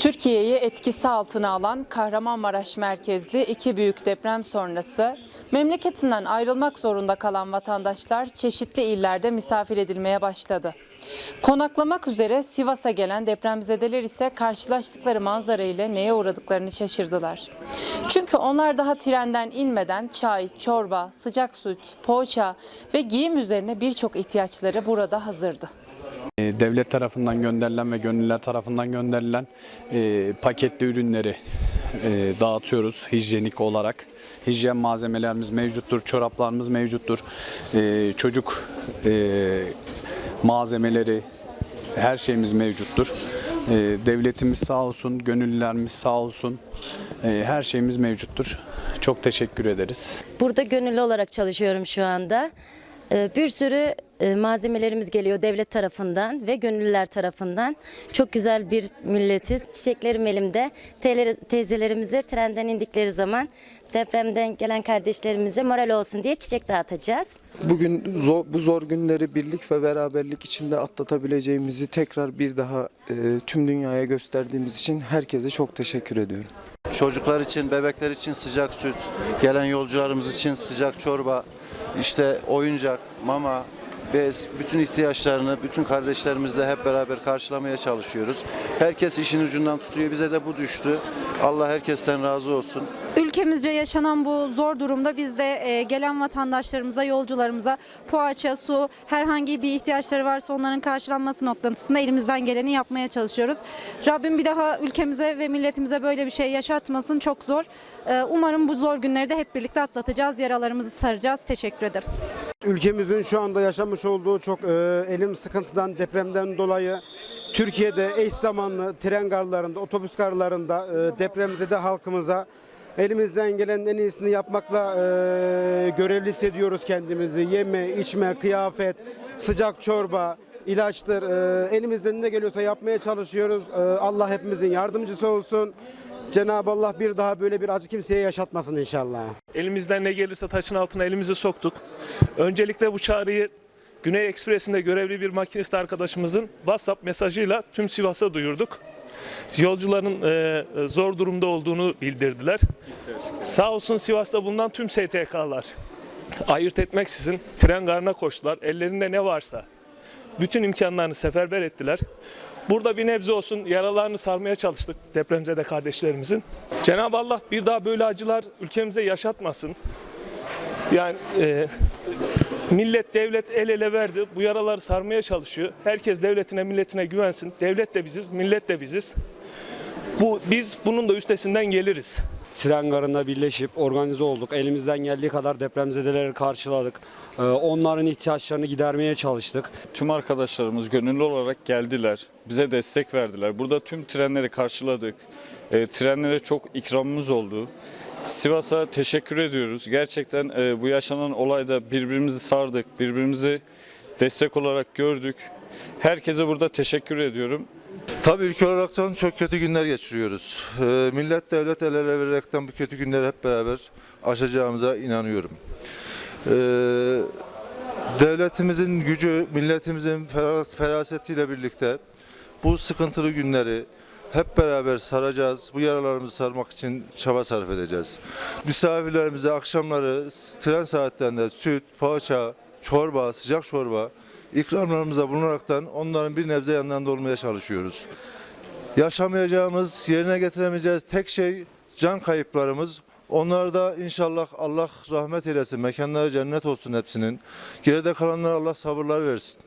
Türkiye'yi etkisi altına alan Kahramanmaraş merkezli iki büyük deprem sonrası memleketinden ayrılmak zorunda kalan vatandaşlar çeşitli illerde misafir edilmeye başladı. Konaklamak üzere Sivas'a gelen depremzedeler ise karşılaştıkları manzara ile neye uğradıklarını şaşırdılar. Çünkü onlar daha trenden inmeden çay, çorba, sıcak süt, poğaça ve giyim üzerine birçok ihtiyaçları burada hazırdı. E, Devlet tarafından gönderilen ve gönüllüler tarafından gönderilen e, paketli ürünleri e, dağıtıyoruz hijyenik olarak. Hijyen malzemelerimiz mevcuttur, çoraplarımız mevcuttur. E, çocuk e, malzemeleri, her şeyimiz mevcuttur. E, devletimiz sağ olsun, gönüllülerimiz sağ olsun. E, her şeyimiz mevcuttur. Çok teşekkür ederiz. Burada gönüllü olarak çalışıyorum şu anda. Ee, Bir sürü e, malzemelerimiz geliyor devlet tarafından ve gönüllüler tarafından. Çok güzel bir milletiz. Çiçeklerim elimde. Teyze- Teyzelerimize trenden indikleri zaman depremden gelen kardeşlerimize moral olsun diye çiçek dağıtacağız. Bugün zor, bu zor günleri birlik ve beraberlik içinde atlatabileceğimizi tekrar bir daha e, tüm dünyaya gösterdiğimiz için herkese çok teşekkür ediyorum. Çocuklar için, bebekler için sıcak süt, gelen yolcularımız için sıcak çorba, işte oyuncak, mama, bez, bütün ihtiyaçlarını bütün kardeşlerimizle hep beraber karşılamaya çalışıyoruz. Herkes işin ucundan tutuyor. Bize de bu düştü. Allah herkesten razı olsun. Ülkemizce yaşanan bu zor durumda biz de e, gelen vatandaşlarımıza, yolcularımıza poğaça, su, herhangi bir ihtiyaçları varsa onların karşılanması noktasında elimizden geleni yapmaya çalışıyoruz. Rabbim bir daha ülkemize ve milletimize böyle bir şey yaşatmasın. Çok zor. E, Umarım bu zor günleri de hep birlikte atlatacağız. Yaralarımızı saracağız. Teşekkür ederim. Ülkemizin şu anda yaşamış olduğu çok e, elim sıkıntıdan, depremden dolayı Türkiye'de eş zamanlı tren garlarında, otobüs garlarında e, depremzede halkımıza elimizden gelen en iyisini yapmakla e, görevli hissediyoruz kendimizi. Yeme, içme, kıyafet, sıcak çorba, ilaçtır. E, elimizden ne geliyorsa yapmaya çalışıyoruz. E, Allah hepimizin yardımcısı olsun. Cenab-ı Allah bir daha böyle bir acı kimseye yaşatmasın inşallah. Elimizden ne gelirse taşın altına elimizi soktuk. Öncelikle bu çağrıyı Güney Ekspresi'nde görevli bir makinist arkadaşımızın WhatsApp mesajıyla tüm Sivas'a duyurduk. Yolcuların e, zor durumda olduğunu bildirdiler. Sağ olsun Sivas'ta bulunan tüm STK'lar ayırt etmeksizin tren garına koştular. Ellerinde ne varsa bütün imkanlarını seferber ettiler. Burada bir nebze olsun yaralarını sarmaya çalıştık depremzede kardeşlerimizin. Cenab-ı Allah bir daha böyle acılar ülkemize yaşatmasın. Yani e, millet devlet el ele verdi. Bu yaraları sarmaya çalışıyor. Herkes devletine milletine güvensin. Devlet de biziz, millet de biziz. Bu biz bunun da üstesinden geliriz. Tren garında birleşip organize olduk. Elimizden geldiği kadar depremzedeleri karşıladık. Ee, Onların ihtiyaçlarını gidermeye çalıştık. Tüm arkadaşlarımız gönüllü olarak geldiler. Bize destek verdiler. Burada tüm trenleri karşıladık. E, trenlere çok ikramımız oldu. Sivas'a teşekkür ediyoruz. Gerçekten e, bu yaşanan olayda birbirimizi sardık. Birbirimizi destek olarak gördük. Herkese burada teşekkür ediyorum. Tabii ülke olaraktan çok kötü günler geçiriyoruz. Ee, millet devlet el ele vererekten bu kötü günleri hep beraber aşacağımıza inanıyorum. Ee, devletimizin gücü, milletimizin feras- ferasetiyle birlikte bu sıkıntılı günleri hep beraber saracağız. Bu yaralarımızı sarmak için çaba sarf edeceğiz. Misafirlerimize akşamları tren saatlerinde süt, poğaça, çorba, sıcak çorba ikramlarımızda bulunaraktan onların bir nebze yanlarında olmaya çalışıyoruz. Yaşamayacağımız, yerine getiremeyeceğiz tek şey can kayıplarımız. Onlara da inşallah Allah rahmet eylesin. Mekanları cennet olsun hepsinin. Geride kalanlara Allah sabırlar versin.